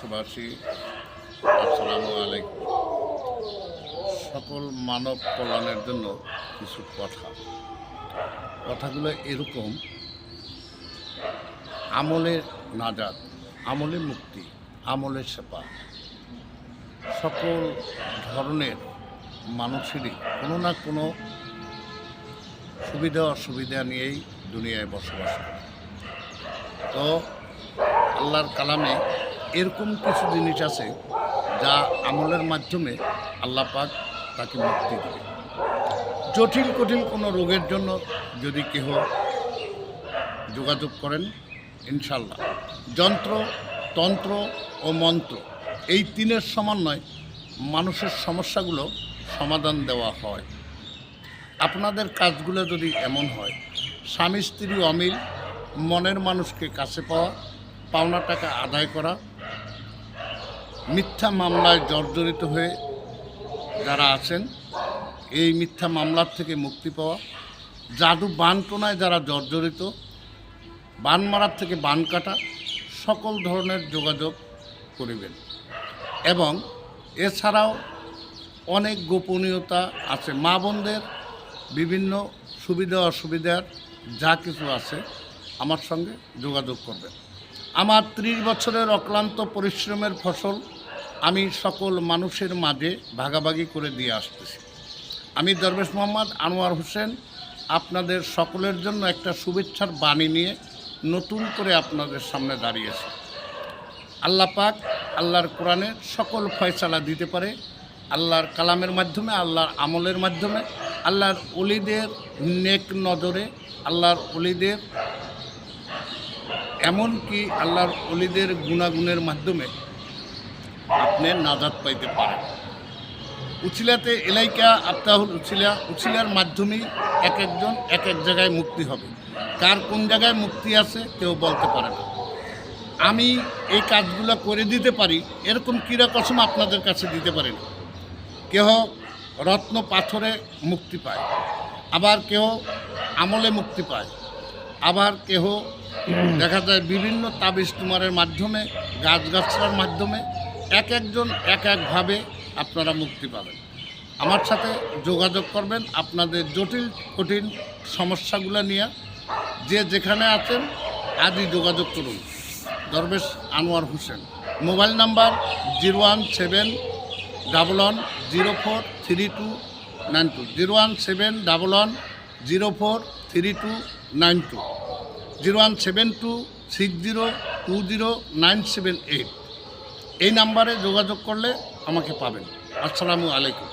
দেশবাসী, আসসালামু আলাইকুম। সকল মানব কল্যাণের জন্য কিছু কথা। কথাগুলো এরকম আমলের নাজাদ আমলে মুক্তি আমলের সেবা। সকল ধরনের মানুষেরই কোনো না কোনো সুবিধা অসুবিধা নিয়েই দুনিয়ায় বসবাস করে। তো আল্লাহর কালামে এরকম কিছু জিনিস আছে যা আমলের মাধ্যমে আল্লাহ পাক তাকে মুক্তি দেবে। জটিল, কঠিন কোনো রোগের জন্য যদি কেহ যোগাযোগ করেন ইনশাল্লাহ যন্ত্র, তন্ত্র ও মন্ত্র এই তিনের সমন্বয় মানুষের সমস্যাগুলো সমাধান দেওয়া হয়। আপনাদের কাজগুলো যদি এমন হয়, স্বামী, স্ত্রী, অমিল, মনের মানুষকে কাছে পাওয়া, পাওনা টাকা আদায় করা মিথ্যা মামলায় জর্জরিত হয়ে যারা আছেন, এই মিথ্যা মামলার থেকে মুক্তি পাওয়া, জাদু বানটোনায় যারা জর্জরিত, বান মারার থেকে বান কাটা, সকল ধরনের যোগাযোগ করিবেন। এবং এছাড়াও অনেক গোপনীয়তা আছে। মা বোনদের বিভিন্ন সুবিধা, অসুবিধার যা কিছু আছে, আমার সঙ্গে যোগাযোগ করবেন। আমার ত্রিশ বছরের অক্লান্ত পরিশ্রমের ফসল আমি সকল মানুষের মাঝে ভাগাভাগি করে দিয়ে আসতেছি। আমি দরবেশ মোহাম্মদ আনোয়ার হোসেন, আপনাদের সকলের জন্য একটা শুভেচ্ছার বাণী নিয়ে নতুন করে আপনাদের সামনে দাঁড়িয়েছি। আল্লাহ পাক আল্লাহর কোরআনে সকল ফয়সালা দিতে পারে। আল্লাহর কালামের মাধ্যমে, আল্লাহর আমলের মাধ্যমে, আল্লাহর অলিদের নেক নজরে, আল্লাহর অলিদের এমনকি আল্লাহর অলিদের গুণাগুণের মাধ্যমে আপনি নাজাদ পাইতে পারেন। উচিলাতে এলাইকা আত্মাহুল উচিলা উচিলার মাধ্যমেই এক একজন এক এক জায়গায় মুক্তি হবে। কার কোন জায়গায় মুক্তি আছে কেউ বলতে পারে না। আমি এই কাজগুলো করে দিতে পারি, এরকম কসম আপনাদের কাছে দিতে পারি না। কেহ রত্ন পাথরে মুক্তি পায়, আবার কেহ আমলে মুক্তি পায়, আবার কেহ দেখা যায় বিভিন্ন তাবিজ তুমারের মাধ্যমে গাছগাছড়ার মাধ্যমে এক একজন এক একভাবে আপনারা মুক্তি পাবেন। আমার সাথে যোগাযোগ করবেন আপনাদের জটিল, কঠিন সমস্যাগুলো নিয়ে। যে যেখানে আছেন, আজই যোগাযোগ করুন। Darbesh Anwar Hossain. Mobile number zero one seven double one zero four three two nine two. Zero one seven double one zero four three two nine two. Zero one seven two six zero two zero nine seven eight. এই নাম্বারে যোগাযোগ করলে আমাকে পাবেন। আসসালামু আলাইকুম।